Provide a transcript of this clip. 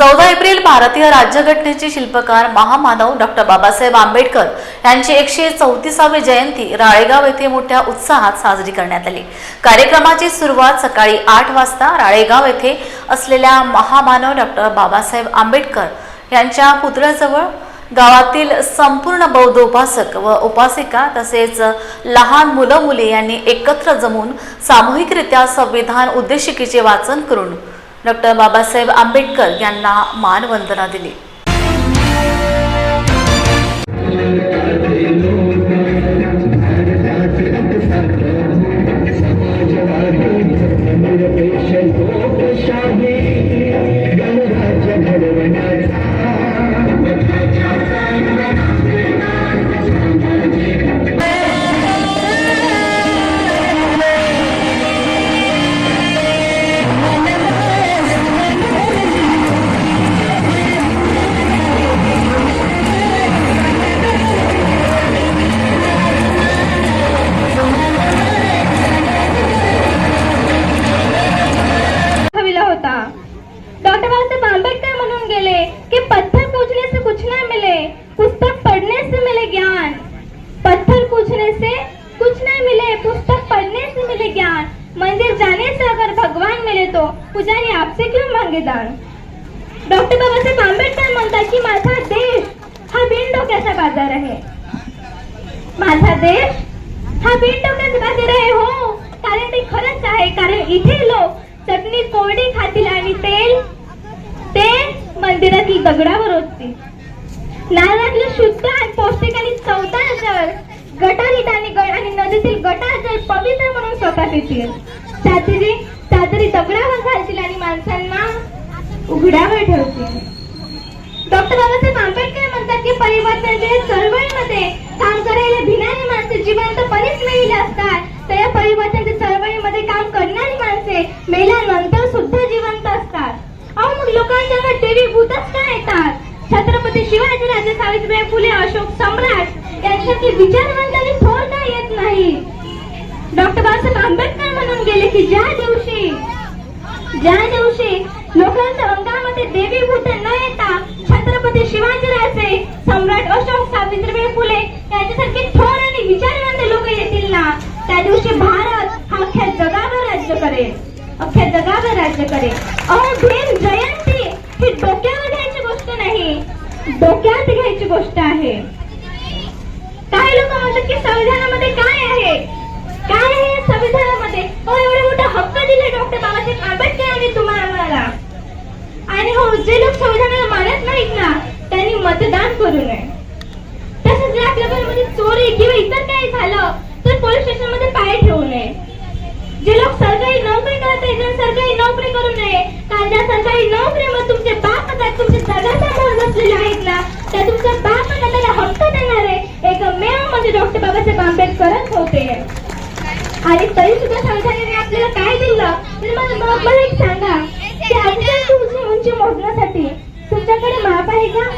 चौदा एप्रिल भारतीय राज्यघटनेचे शिल्पकार महामानव डॉक्टर बाबासाहेब आंबेडकर यांची एकशे चौतीसावी जयंती राळेगाव येथे मोठ्या उत्साहात साजरी करण्यात आली. कार्यक्रमाची सुरुवात सकाळी आठ वाजता राळेगाव येथे असलेल्या महामानव डॉक्टर बाबासाहेब आंबेडकर यांच्या पुतळ्याजवळ गावातील संपूर्ण बौद्ध उपासक व उपासिका तसेच लहान मुलं मुली यांनी एकत्र जमून सामूहिकरित्या संविधान उद्देशिकेचे वाचन करून डॉक्टर बाबासाहेब आंबेडकर यांना मानवंदना दिली. डॉक्टर बाबासाहेब आंबेडकर म्हणून गेले, कि पत्थर पूजने से कुछ ना मिले, पुस्तक पढ़ने से मिले ज्ञान। पत्थर पूजने से कुछ ना मिले, पुस्तक पढ़ने से मिले ज्ञान। मंदिर जाने से अगर भगवान मिले तो पुजारी आपसे क्यों मांगे दान? डॉक्टर बाबासाहेब आंबेडकर म्हणतात की माझा देश हा बिन डोक्याचा बाज़ार आहे माझा देश हा बीट डोक्याचे बाज़ार आहे हो। कारण ते खरंच आहे, कारण इथे लोक चटणी कोरडी मंदिरातील दगडावर ओततील नारळातलं शुद्ध आणि पौष्टिक आणि चवदार जल गटारीत आणि ग- आणि नदीतील गटार जल पवित्र म्हणून स्वतः येतील चादरी चादरी दगडावर घालतील आणि माणसांना उघड्यावर ठेवतील. डॉक्टर बाबासाहेब आंबेडकर म्हणतात की परिवर्तनाच्या चळवळीमध्ये काम करायला भिणारी माणसे जिवंतपणेच मेलेली असतात तर या परिवर्तनाच्या चळवळीमध्ये काम करणारी माणसे मेल्यानंतर सुद्धा जिवंत असतात. अहो मग लोकांच्या टीव्ही देवी भूतच का येतात छत्रपती शिवाजी राजे सावित्रीबाई फुले अशोक सम्राट यांच्यातील विचारवंत आणि थोर का येत नाही. डॉक्टर बाबासाहेब आंबेडकर म्हणून गेले की ज्या दिवशी ज्या दिवशी लोकांच्या अंगामध्ये देवी भूत न येता छत्रपती शिवाजीराजे सम्राट अशोक सावित्रीबाई फुले यांच्यासारखे थोर आणि विचारवंत लोक येतील ना त्या दिवशी भारत हा अख्ख्या जगावर राज्य करेल. अख्ख्या जगावर राज्य करेल. अहो भीम जयंती ही डोक्यावर घ्यायची गोष्ट नाही. डोक्यात घ्यायची गोष्ट आहे. काही लोक म्हणतात की संविधानामध्ये काय आहे? काय आहे संविधानामध्ये? हो एवढे मोठे हक्क दिले डॉक्टर बाबासाहेब आंबेडकर यांनी तुम्हाला मला आणि हो जे लोक संविधानाला मानत नाहीत ना त्यांनी मतदान करू नये. तसंच जर आपल्या घरामध्ये चोरी किंवा इतर काही झालं तर पोलीस स्टेशनमध्ये पाय ठेवू नये. जे लोक सरकारी नोकरी करत आहेत त्यांनी सरकारी नोकरी करू नये कारण ज्या सरकारी नोकरीमध्ये तुमचे बाप आहेत तुमचे जगाचा मोल बसलेले आहेत ना त्या तुमचा बाप आता त्याला हक्क एक मेव म्हणजे डॉक्टर बाबासाहेब आंबेडकरच होते. आणि तरी सुद्धा संविधानाने आपल्याला काय